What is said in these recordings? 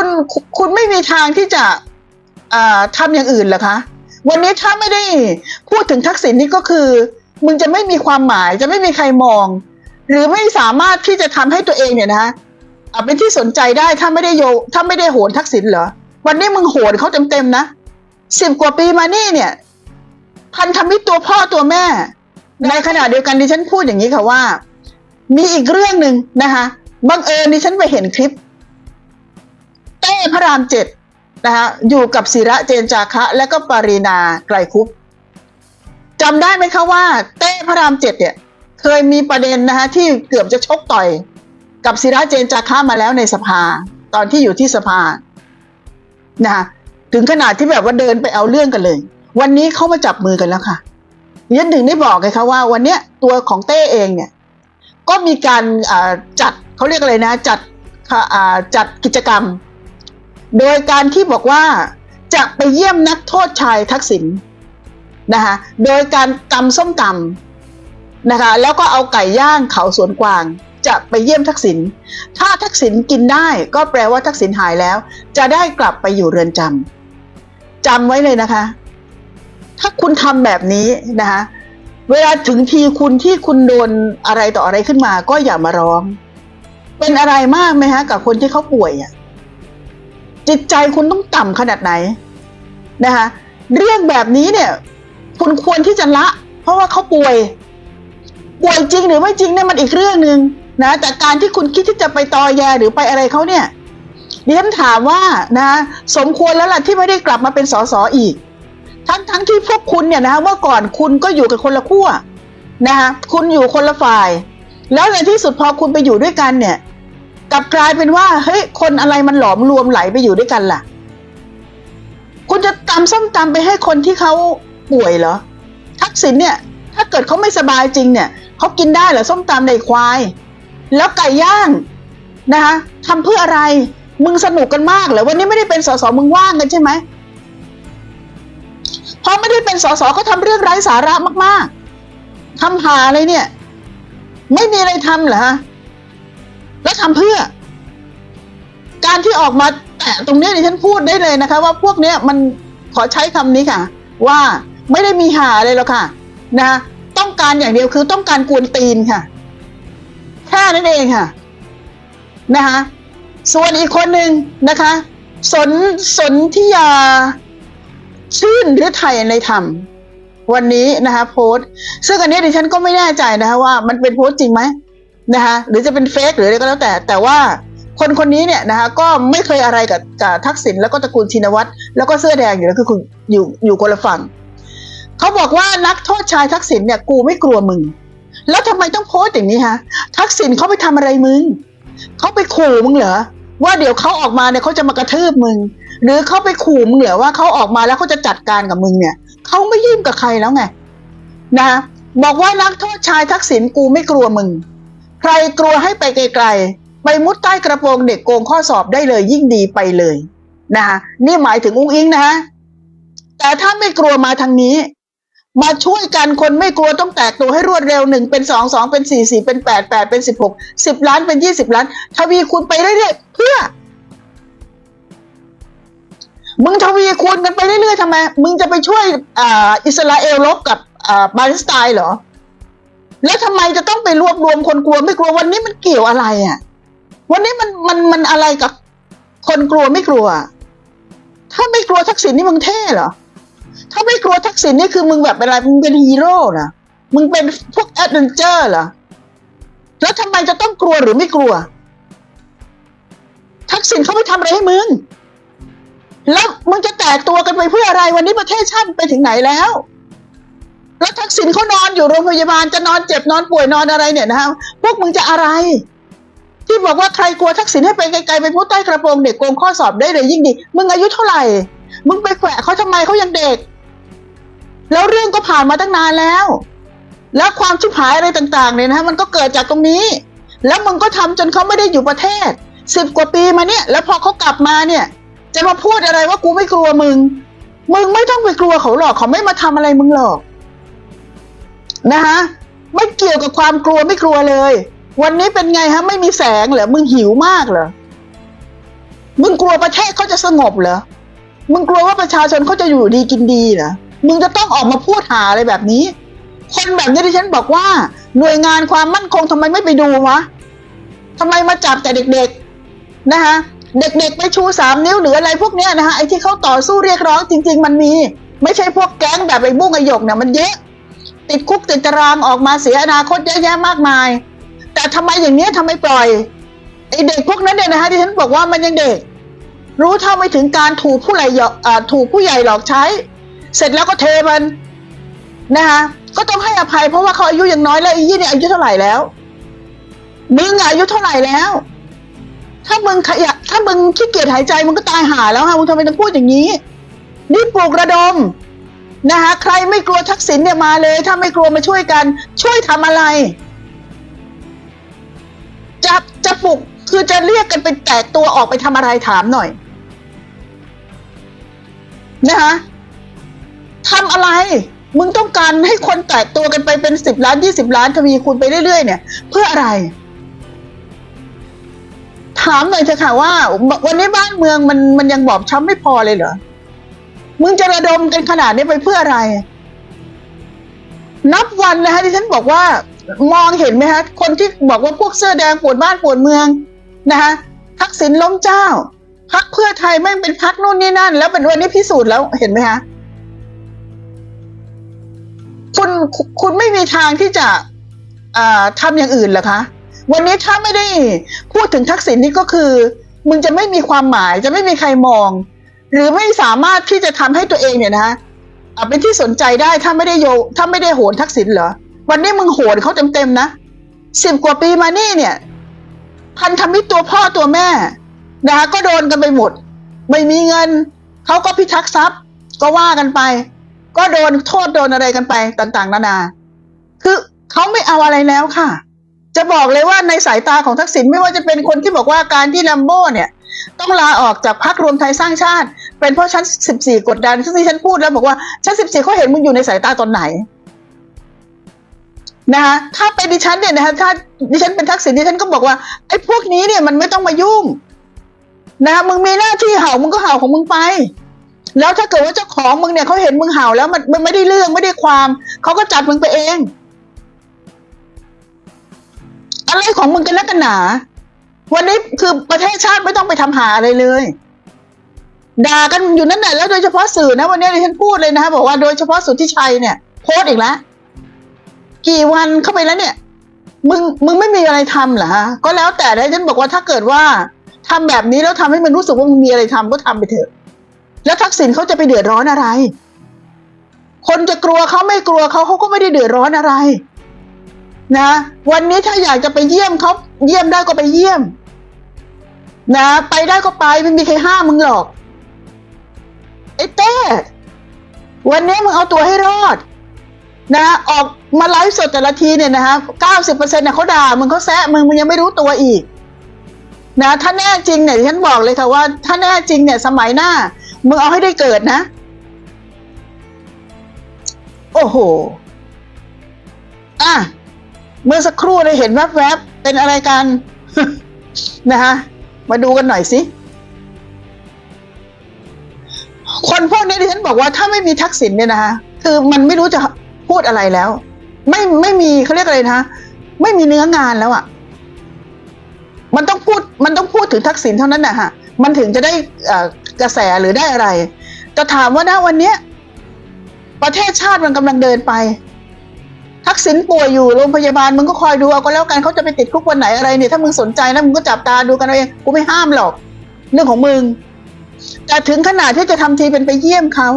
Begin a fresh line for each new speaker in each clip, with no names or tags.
คุณคุณไม่มีทางที่จะอ่าทำอย่างอื่นเหรอคะ วันนี้ถ้าไม่ได้พูดถึงทักษิณนี่ก็คือ มึงจะไม่มีความหมายจะไม่มีใครมอง หรือไม่สามารถที่จะทำให้ตัวเองเนี่ยนะอะเป็นที่สนใจได้ถ้าไม่ได้โยถ้าไม่ได้โหนทักษิณเหรอวันนี้มึงโหนเขาเต็มๆนะสิบกว่าปีมานี่เนี่ย พันธมิตรตัวพ่อตัวแม่ ในขณะเดียวกันดิฉันพูดอย่างนี้ค่ะว่า มีอีกเรื่องหนึ่งนะคะบังเอิญดิฉันไปเห็นคลิป เต้พระรามเจ็ดนะคะอยู่กับศิระเจนจาคะ และก็ปารีนาไกลคุปจำได้ไหมคะว่า เต้พระรามเจ็ดเนี่ย เคยมีประเด็นนะคะที่เกือบจะชกต่อย กับศิระเจนจาคะมาแล้วในสภา ตอนที่อยู่ที่สภานะคะถึงขนาดที่แบบว่าเดินไปเอาเรื่องกันเลย วันนี้เขามาจับมือกันแล้วค่ะยันถึงได้บอกไงคะว่า วันเนี้ยตัวของเต้เองเนี่ย ก็มีการจัดเขาเรียกอะไรนะ จัดจัดกิจกรรม โดยการที่บอกว่าจะไปเยี่ยมนักโทษชายทักษิณนะคะโดยการตำส้มตำนะคะแล้วก็เอาไก่ย่างเขาสวนกวาง จะไปเยี่ยมทักษิณถ้าทักษิณกินได้ก็แปลว่าทักษิณหายแล้ว จะได้กลับไปอยู่เรือนจำจำไว้เลยนะคะ ถ้าคุณทำแบบนี้นะคะเวลาถึงทีคุณที่คุณโดนอะไรต่ออะไรขึ้นมา ก็อย่ามาร้อง เป็นอะไรมากไหมฮะกับคนที่เขาป่วยอะ จิตใจคุณต้องต่ำขนาดไหนนะคะเรื่องแบบนี้เนี่ย คุณควรที่จะละ เพราะว่าเขาป่วย ป่วยจริงหรือไม่จริงเนี่ยมันอีกเรื่องหนึ่งนะแต่การที่คุณคิดที่จะไปตอแยหรือไปอะไรเขาเนี่ยดิฉันถามว่านะ สมควรแล้วล่ะที่ไม่ได้กลับมาเป็นสสอีก ทั้งทั้งที่พวกคุณเนี่ยนะเมื่อก่อนคุณก็อยู่กับคนละขั้วนะคะคุณอยู่คนละฝ่าย แล้วในที่สุดพอคุณไปอยู่ด้วยกันเนี่ย กลับกลายเป็นว่าเฮ้ยคนอะไรมันหลอมรวมไหลไปอยู่ด้วยกันล่ะ คุณจะตำส้มตำไปให้คนที่เขาป่วยเหรอ ทักษิณเนี่ย ถ้าเกิดเขาไม่สบายจริงเนี่ยเขากินได้เหรอส้มตำในควาย แล้วไก่ย่างนะคะทำเพื่ออะไรมึงสนุกกันมากเหรอวันนี้ไม่ได้เป็นสสมึงว่างกันใช่ไหมพราะไม่ได้เป็นสสก็ทำเรื่องไร้สาระมาก ๆทำหาอะไรเนี่ย ไม่มีอะไรทำเหรอฮะ แล้วทำเพื่อ การที่ออกมาแตะตรงนี้ดิฉันพูดได้เลยนะคะ ว่าพวกเนี้ยมันขอใช้คำนี้ค่ะ ว่าไม่ได้มีหาอะไรหรอกค่ะ นะ ต้องการอย่างเดียวคือต้องการกวนตีนค่ะแค่นั้นเองค่ะ นะคะส่วนอีกคนหนึ่งนะคะ สนสนทิยา ชื่นหรือไทยในธรรม วันนี้นะคะ โพสต์ ซึ่งอันนี้ดิฉันก็ไม่แน่ใจนะคะว่ามันเป็นโพสต์จริงไหม นะคะหรือจะเป็นเฟกหรืออะไรก็แล้วแต่ แต่ว่าคนคนนี้เนี่ยนะคะก็ไม่เคยอะไรกับกับทักษิณแล้วก็ตระกูลชินวัตรแล้วก็เสื้อแดงอยู่แล้วคือคุณอยู่อยู่คนละฝั่งเขาบอกว่านักโทษชายทักษิณเนี่ยกูไม่กลัวมึง แล้วทำไมต้องโพสต์อย่างนี้ฮะทักษิณเขาไปทำอะไรมึงเขาไปขู่มึงเหรอว่าเดี๋ยวเขาออกมาเนี่ยเขาจะมากระทืบมึง หรือเขาไปขู่มึงเหรอว่าเขาออกมาแล้วเขาจะจัดการกับมึงเนี่ยเขาไม่ยุ่งกับใครแล้วไงนะบอกว่านักโทษชายทักษิณกูไม่กลัวมึง ใครกลัวให้ไปไกลๆ ไปมุดใต้กระโปรงเด็กโกงข้อสอบได้เลยยิ่งดีไปเลยนะคะนี่หมายถึงอุ้งอิงนะแต่ถ้าไม่กลัวมาทางนี้ มาช่วยกันคนไม่กลัวต้องแตกตัวให้รวดเร็วหนึ่งเป็นสองสองเป็นสี่สี่เป็นแปดแปดเป็นสิบหกสิบล้านเป็นยี่สิบล้าน ทวีคูณไปเรื่อยๆเพื่อ มึงทวีคูณกันไปเรื่อยๆทำไม มึงจะไปช่วยอ่าอิสราเอลรบกับอ่าปาเลสไตน์เหรอ แล้วทำไมจะ ต้องไปรวบรวมคนกลัวไม่กลัววันนี้มันเกี่ยวอะไรอะ วันนี้มันมันมันอะไรกับคนกลัวไม่กลัว ถ้าไม่กลัวทักษิณนี่มึงเท่เหรอ ถ้าไม่กลัวทักษิณนี่คือมึงแบบเป็นอะไรมึงเป็นฮีโร่นะมึงเป็นพวกแอดเวนเจอร์เหรอแล้วทำไมจะต้องกลัวหรือไม่กลัว ทักษิณเขาไม่ทำอะไรให้มึง แล้วมึงจะแตกตัวกันไปเพื่ออะไรวันนี้ประเทศชาติไปถึงไหนแล้ว แล้วทักษิณเขานอนอยู่โรงพยาบาลจะนอนเจ็บนอนป่วยนอนอะไรเนี่ยนะฮะพวกมึงจะอะไร ที่บอกว่าใครกลัวทักษิณให้ไปไกลๆไปมุดใต้กระโปรงเด็กโกงข้อสอบได้เลยยิ่งดี มึงอายุเท่าไหร่ มึงไปแขวะเขาทำไมเขายังเด็ก แล้วเรื่องก็ผ่านมาตั้งนานแล้ว แล้วความชิบหายอะไรต่างๆเนี่ยนะฮะมันก็เกิดจากตรงนี้ แล้วมึงก็ทำจนเขาไม่ได้อยู่ประเทศสิบกว่าปีมาเนี่ย แล้วพอเขากลับมาเนี่ย จะมาพูดอะไรว่ากูไม่กลัวมึง มึงไม่ต้องไปกลัวเขาหรอกเขาไม่มาทำอะไรมึงหรอก นะคะไม่เกี่ยวกับความกลัวไม่กลัวเลย วันนี้เป็นไงฮะไม่มีแสงเหรอมึงหิวมากเหรอมึงกลัวประเทศเขาจะสงบเหรอมึงกลัวว่าประชาชนเขาจะอยู่ดีกินดีเหรอมึงจะต้องออกมาพูดหาอะไรแบบนี้ คนแบบนี้ที่ฉันบอกว่า หน่วยงานความมั่นคงทำไมไม่ไปดูวะทำไมมาจับแต่เด็กๆนะคะเด็กๆไปชูสามนิ้วหรืออะไรพวกเนี้ยนะคะไอ้ที่เขาต่อสู้เรียกร้องจริง ๆ มันมี ไม่ใช่พวกแก๊งแบบไอ้บุ้งไอ้หยกเนี่ยมันเยอะ ติดคุกติดตารางออกมาเสียอนาคตเยอะแยะมากมาย แต่ทำไมอย่างเนี้ยทำไมปล่อยไอเด็กพวกนั้นเนี่ยนะคะที่ฉันบอกว่ามันยังเด็ก รู้เท่าไม่ถึงการถูกผู้ใหญ่หยอกอ่าถูกผู้ใหญ่หลอกใช้ เสร็จแล้วก็เทมันนะคะก็ต้องให้อภัยเพราะว่าเขาอายุยังน้อยแล้วไอ้ยี่เนี่ยอายุเท่าไหร่แล้วมึงอายุเท่าไหร่แล้ว ถ้ามึงขยะถ้ามึงขี้เกียจหายใจมึงก็ตายหาแล้วฮะมึงทำไมต้องพูดอย่างนี้ นี่ปลุกระดม นะคะใครไม่กลัวทักษิณเนี่ยมาเลย ถ้าไม่กลัวมาช่วยกัน ช่วยทำอะไร จะจะปลุกคือจะเรียกกันไปแตกตัวออกไปทำอะไรถามหน่อยนะคะทำอะไร มึงต้องการให้คนแตกตัวกันไปเป็นสิบล้านยี่สิบล้านทวีคูณไปเรื่อยๆ เนี่ย เพื่ออะไร ถามหน่อยเถอะค่ะว่า วันนี้บ้านเมืองมันมันยังบอบช้ำไม่พอเลยเหรอ มึงจะระดมกันขนาดนี้ไปเพื่ออะไร นับวันนะคะที่ฉันบอกว่า มองเห็นไหมคะคนที่บอกว่าพวกเสื้อแดงปวดบ้านปวดเมืองนะคะทักษิณล้มเจ้าพักเพื่อไทยแม่งเป็นพักนู่นนี่นั่น แล้วเป็นวันนี้พิสูจน์แล้วเห็นไหมคะคุณคุณไม่มีทางที่จะอ่าทำอย่างอื่นหรอคะ วันนี้ถ้าไม่ได้พูดถึงทักษิณนี่ก็คือ มึงจะไม่มีความหมายจะไม่มีใครมอง หรือไม่สามารถที่จะทำให้ตัวเองเนี่ยนะคะเป็นที่สนใจได้ถ้าไม่ได้โยถ้าไม่ได้โหนทักษิณเหรอ วันนี้มึงโหนเขาเต็มๆนะสิบกว่าปีมานี่เนี่ย พันธมิตรตัวพ่อตัวแม่นะคะก็โดนกันไปหมด ไม่มีเงินเขาก็พิทักษ์ทรัพย์ ก็ว่ากันไป ก็โดนโทษโดนอะไรกันไปต่าง ๆ นานา คือเขาไม่เอาอะไรแล้วค่ะ จะบอกเลยว่าในสายตาของทักษิณไม่ว่าจะเป็นคนที่บอกว่าการที่ลัมโบ้เนี่ย ต้องลาออกจากพรรครวมไทยสร้างชาติ เป็นเพราะชั้นสิบสี่กดดันซึ่งที่ฉันพูดแล้วบอกว่าชั้นสิบสี่เขาเห็นมึงอยู่ในสายตาตอนไหนนะคะถ้าเป็นดิฉันเนี่ยนะคะถ้าดิฉันเป็นทักษิณดิฉันก็บอกว่าไอ้พวกนี้เนี่ยมันไม่ต้องมายุ่งนะมึงมีหน้าที่เห่ามึงก็เห่าของมึงไป แล้วถ้าเกิดว่าเจ้าของมึงเนี่ยเขาเห็นมึงเห่าแล้วมันมันไม่ได้เรื่องไม่ได้ความเขาก็จับมึงไปเอง อะไรของมึงกันนักกันหนา วันนี้คือประเทศชาติไม่ต้องไปทำหาอะไรเลยด่ากันอยู่นั่นแหละแล้วโดยเฉพาะสื่อนะ วันนี้ดิฉันพูดเลยนะคะบอกว่าโดยเฉพาะสุทธิชัยเนี่ย โพสต์อีกแล้วกี่วันเข้าไปแล้วเนี่ย มึงมึงไม่มีอะไรทำเหรอฮะก็แล้วแต่นะฉันบอกว่าถ้าเกิดว่าทำแบบนี้แล้วทำให้มันรู้สึกว่ามึงมีอะไรทำก็ทำไปเถอะ แล้วทักษิณเขาจะไปเดือดร้อนอะไร คนจะกลัวเขาไม่กลัวเขาเขาก็ไม่ได้เดือดร้อนอะไร นะ วันนี้ถ้าอยากจะไปเยี่ยมเขาเยี่ยมได้ก็ไปเยี่ยม นะ ไปได้ก็ไปไม่มีใครห้ามมึงหรอกไอ้เต้วันนี้มึงเอาตัวให้รอด นะ ออกมาไลฟ์สดแต่ละทีเนี่ยนะคะเก้าสิบเปอร์เซ็นต์เนี่ยเขาด่ามึงเขาแซะมึงมึงยังไม่รู้ตัวอีก นะ ถ้าแน่จริงเนี่ยฉันบอกเลยค่ะว่า ถ้าแน่จริงเนี่ย สมัยหน้ามึงเอาให้ได้เกิดนะ โอ้โห อะ เมื่อสักครู่เลยเห็นแวบๆ เป็นอะไรกัน นะคะมาดูกันหน่อยสิ คนพวกนี้ที่ฉันบอกว่าถ้าไม่มีทักษิณเนี่ยนะคะคือมันไม่รู้จะพูดอะไรแล้ว ไม่ไม่มีเขาเรียกอะไรนะไม่มีเนื้องานแล้วอะ่ะ มันต้องพูดมันต้องพูดถึงทักษิณเท่านั้นนะฮะมันถึงจะได้กระแสหรือได้อะไรแต่ถามว่าณวันเนี้ยประเทศชาติมันกำลังเดินไป ทักษิณป่วยอยู่โรงพยาบาลมึงก็คอยดูเอาก็แล้วกันเขาจะไปติดคุกวันไหนอะไรเนี่ยถ้ามึงสนใจนะมึงก็จับตาดูกันเอาเองกูไม่ห้ามหรอก เรื่องของมึงแต่ถึงขนาดที่จะทำทีเป็นไปเยี่ยมเขา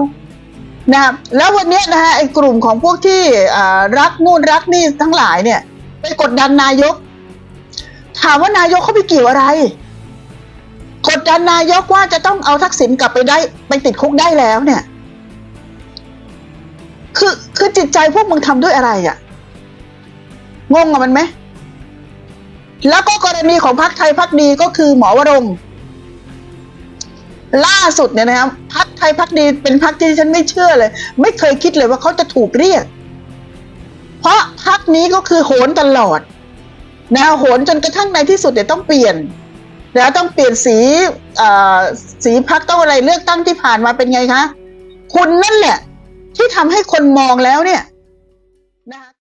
นะครับแล้ววันนี้นะฮะไอ้กลุ่มของพวกที่รักนู่นรักนี่ทั้งหลายเนี่ย ไปกดดันนายก ถามว่านายกเขาไปเกี่ยวอะไร กดดันนายกว่าจะต้องเอาทักษิณกลับไปได้ไปติดคุกได้แล้วเนี่ย คือคือจิตใจพวกมึงทำด้วยอะไรอะ งงอะมันไหม แล้วก็กรณีของพักไทยพักดีก็คือหมอวรงล่าสุดเนี่ยนะครับพักไทยพักดีเป็นพักที่ฉันไม่เชื่อเลย ไม่เคยคิดเลยว่าเขาจะถูกเรียก เพราะพักนี้ก็คือโหนตลอดนะโหนจนกระทั่งในที่สุดเดี๋ยวต้องเปลี่ยนแล้วต้องเปลี่ยนสีสีพักต้องอะไรเลือกตั้งที่ผ่านมาเป็นไงคะ คุณนั่นแหละ ที่ทำให้คนมองแล้วเนี่ยนะคะ